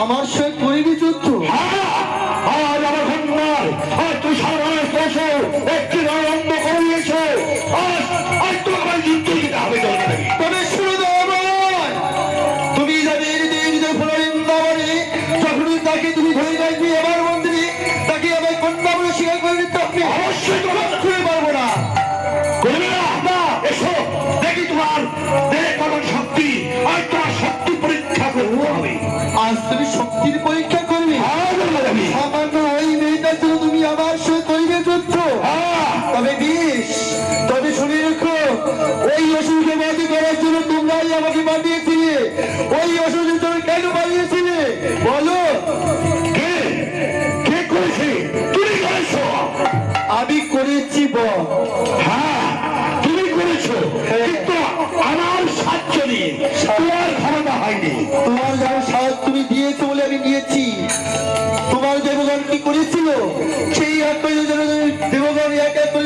আমার সেই করিবি যুদ্ধ। হ্যাঁ আজ আমার ভান্ডার তুই সারা দেশে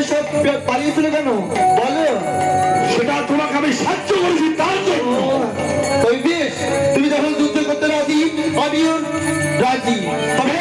সব পালিয়েছিল কেন? বলো। সেটা তোমাকে আমি সাহায্য করেছি তার জন্য। তুমি যখন যুদ্ধ করতে রাজি আমিও রাজি। তবে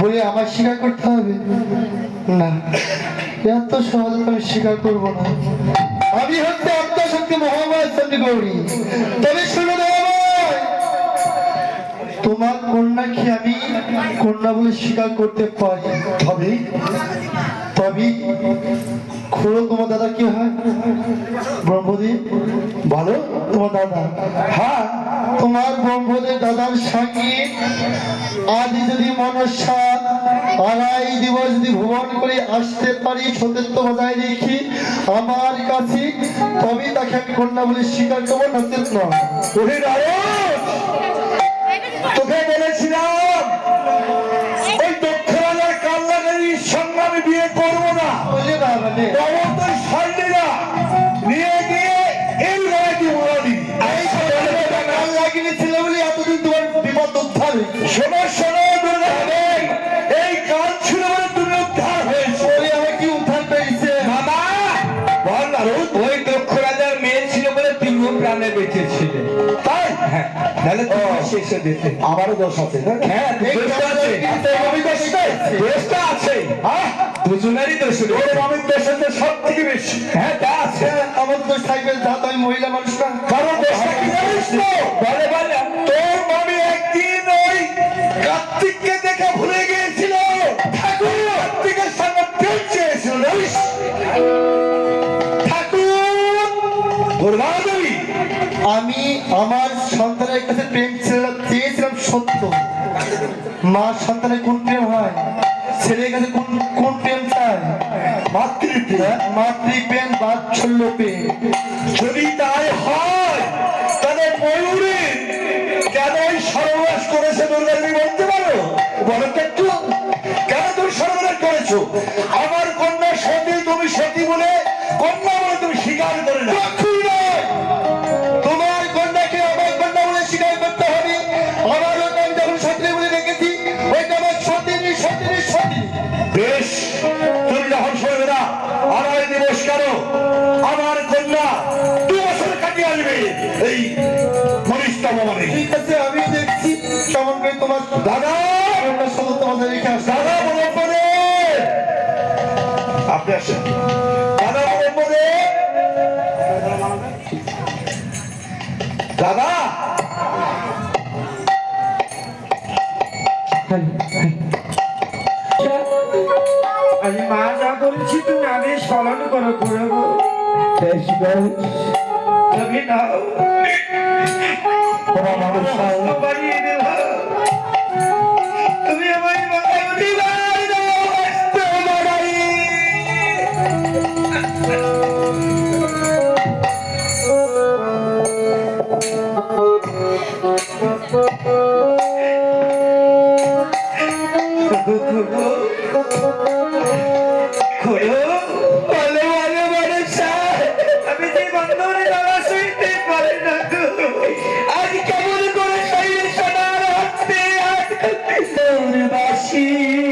বলে আমার স্বীকার করতে হবে? না, এত সহজে আমি স্বীকার করব না। আমি হচ্ছে আত্মশক্তি চন্দ্র গৌরী তবে শুনো তোমার কন্যা কি আমি কন্যা বলে স্বীকার করতে পারি। তবে তবে খুড়ো, তোমার দাদা কি হয়? ব্রহ্মদেব বলো তোমার দাদা? হ্যাঁ তোমার ব্রহ্মদেব দাদার সঙ্গে আজ যদি মনসা আড়াই দিবস যদি ভ্রমণ করে আসতে পারি সত্যত্ব বজায় রেখি আমার কাছে তবে তাকে আমি কন্যা বলে স্বীকার করব নয়। তোকে বললে না অবশ্যই সারলিরা নিয়ে গিয়ে এই লড়াইটি মোড়া দিবি এই সকালে কাল লাগিয়েছিল বলে এতদিন তোমার বিপদ উদ্ধার শোনো শোনো এই কাল ছিল বলে তুমি উদ্ধার হয়েছে। বলে আমার কি উদ্ধার পেয়েছে? বাবা বল নারদ ওই দক্ষ রাজার মেয়ে ছিল বলে তুমিও প্রাণে বেঁচে তাই? হ্যাঁ তাহলে শেষে দিতে। আমারও দোষ আছে হ্যাঁ আছে। দোষটা আছে। হ্যাঁ? দুজনেরই দোষ ওর রয়েছে। দোষের তো সব থেকে বেশি। হ্যাঁ তা আছে। আমার তো থাকবে যা তো আমি মহিলা মানুষ না। কারণ দোষটা কি জানিস তো? বলে বলে তোর মামি একদিন ওই কার্তিককে দেখে ভুলে গিয়েছিল। ঠাকুর! কার্তিকের সঙ্গে প্রেম চেয়েছিল জানিস? ঠাকুর! দুর্গা দেবী আমি আমার সন্তানের কাছে প্রেম ছিলাম চেয়েছিলাম সত্য। মা সন্তানের কোন প্রেম হয় কাছে কোন কোন প্রেম চায় মাতৃপ্রেম মাতৃপ্রেম বাৎসল্য প্রেম যদি তাই হয় তাহলে ময়ূরীর ঠিক আছে আমিও দেখছি। কেমন করে তোমার দাদা কন্যা সত্য তোমাদের রেখে আসবে দাদা বলম্বদে আপনি আসেন। দাদা বলম্বদে দাদা। আমি মা যা বলছি তুমি আদেশ পালন করো করব তুমি নাও। সমস্ত বাড়িয়ে হাতে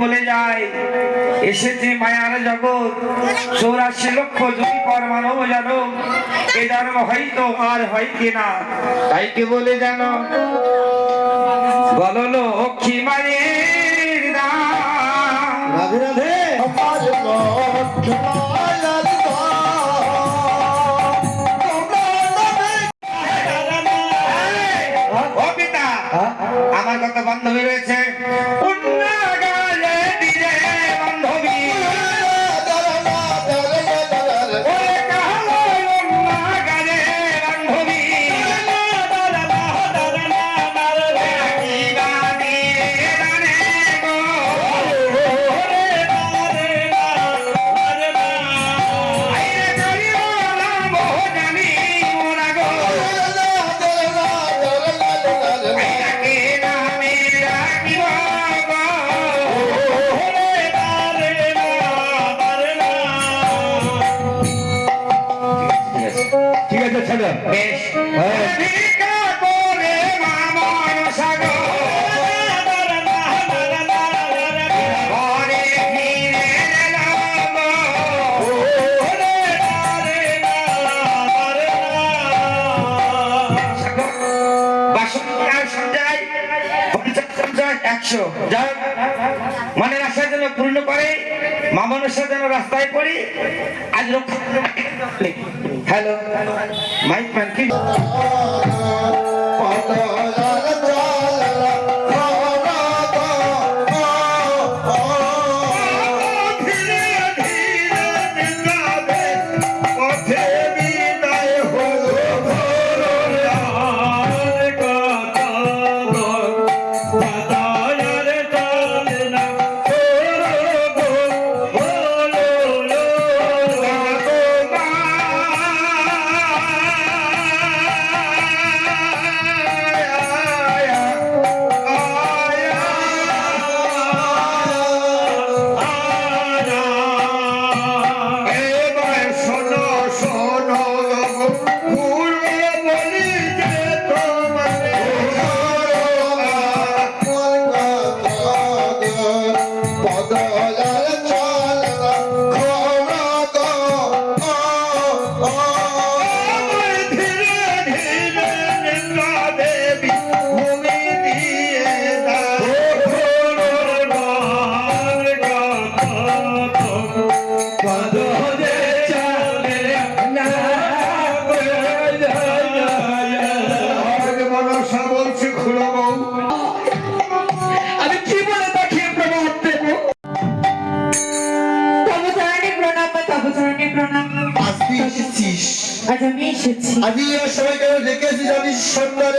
বলে যায় এসেছে মায়ার জগৎ। চৌরাশি লক্ষ যদি পর মানব জানো এ জন্ম হয়তো আর হয় কিনা। তাই কে বলে জানো? বলো লক্ষ্মী মায়ের রাধে রাধে। আমার ও পিতা আমার কত বান্ধবী রয়েছে? পঞ্চাশ একশো যাই মনের আশা যেন পূর্ণ করে মামনের সাথে যেন রাস্তায় পড়ি, আজ রক্ষা হ্যালো মাইক ম্যান কি এসেছিস আজ আমি সবাইকে আজই জানিস সবাই